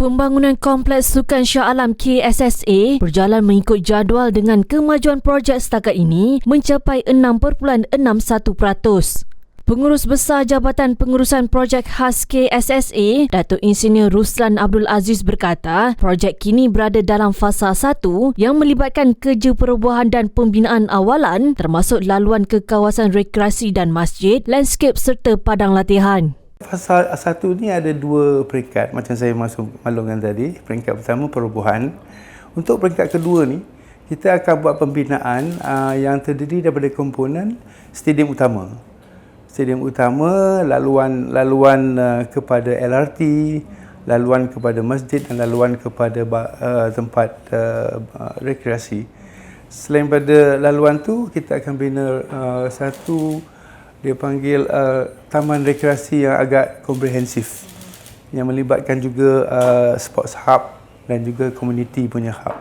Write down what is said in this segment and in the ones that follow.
Pembangunan Kompleks Sukan Shah Alam KSSA berjalan mengikut jadual dengan kemajuan projek setakat ini mencapai 6.61%. Pengurus Besar Jabatan Pengurusan Projek Khas KSSA, Datuk Insinyur Ruslan Abdul Aziz berkata, projek kini berada dalam fasa 1 yang melibatkan kerja perubahan dan pembinaan awalan termasuk laluan ke kawasan rekreasi dan masjid, landscape serta padang latihan. Fasa satu ni ada dua peringkat macam saya masuk maklumkan tadi. Peringkat pertama perubahan. Untuk peringkat kedua ni, kita akan buat pembinaan uh, yang terdiri daripada komponen stadium utama. Stadium utama, laluan laluan uh, kepada LRT, laluan kepada masjid dan laluan kepada uh, tempat uh, uh, rekreasi. Selain pada laluan tu, kita akan bina uh, satu dia panggil uh, taman rekreasi yang agak komprehensif. Yang melibatkan juga uh, sports hub dan juga community punya hub.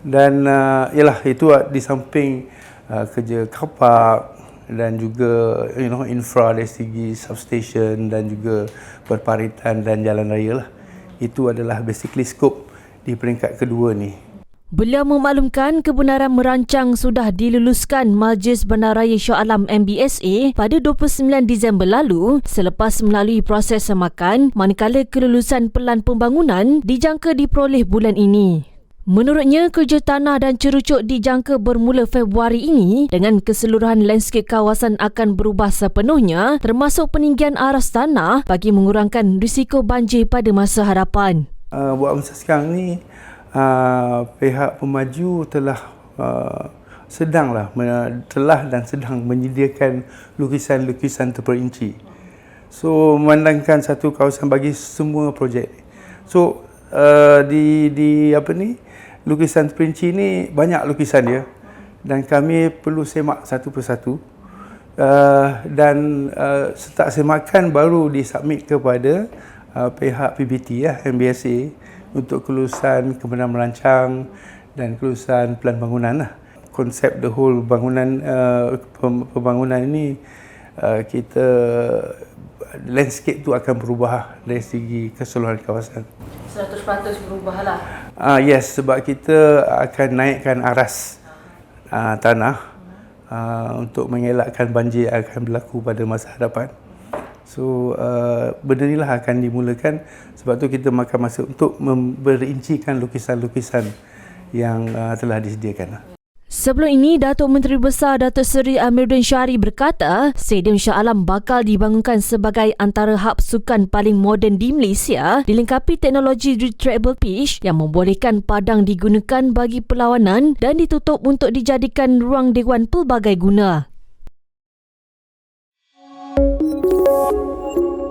Dan uh, ialah itu uh, di samping uh, kerja kapak dan juga you know infra dari segi substation dan juga perparitan dan jalan raya lah. Itu adalah basically scope di peringkat kedua ni Beliau memaklumkan kebenaran merancang sudah diluluskan Majlis Bandaraya Shah Alam MBSA pada 29 Disember lalu selepas melalui proses semakan manakala kelulusan pelan pembangunan dijangka diperoleh bulan ini. Menurutnya, kerja tanah dan cerucuk dijangka bermula Februari ini dengan keseluruhan landscape kawasan akan berubah sepenuhnya termasuk peninggian aras tanah bagi mengurangkan risiko banjir pada masa hadapan. Uh, buat masa sekarang ni, uh, pihak pemaju telah uh, sedanglah telah dan sedang menyediakan lukisan-lukisan terperinci. So memandangkan satu kawasan bagi semua projek. So uh, di di apa ni lukisan terperinci ni banyak lukisan dia dan kami perlu semak satu persatu. Uh, dan uh, setak semakan baru disubmit kepada uh, pihak PBT ya MBSA untuk kelulusan kebenaran merancang dan kelulusan pelan bangunan lah. Konsep the whole bangunan uh, pembangunan ini uh, kita landscape tu akan berubah dari segi keseluruhan kawasan. 100% berubah lah. Uh, yes, sebab kita akan naikkan aras uh, tanah uh, untuk mengelakkan banjir yang akan berlaku pada masa hadapan. So uh, benda inilah akan dimulakan sebab tu kita makan masa untuk memberincikan lukisan-lukisan yang uh, telah disediakan. Sebelum ini, Datuk Menteri Besar Datuk Seri Amiruddin Syari berkata, Stadium Shah Alam bakal dibangunkan sebagai antara hub sukan paling moden di Malaysia dilengkapi teknologi retractable pitch yang membolehkan padang digunakan bagi perlawanan dan ditutup untuk dijadikan ruang dewan pelbagai guna. thank you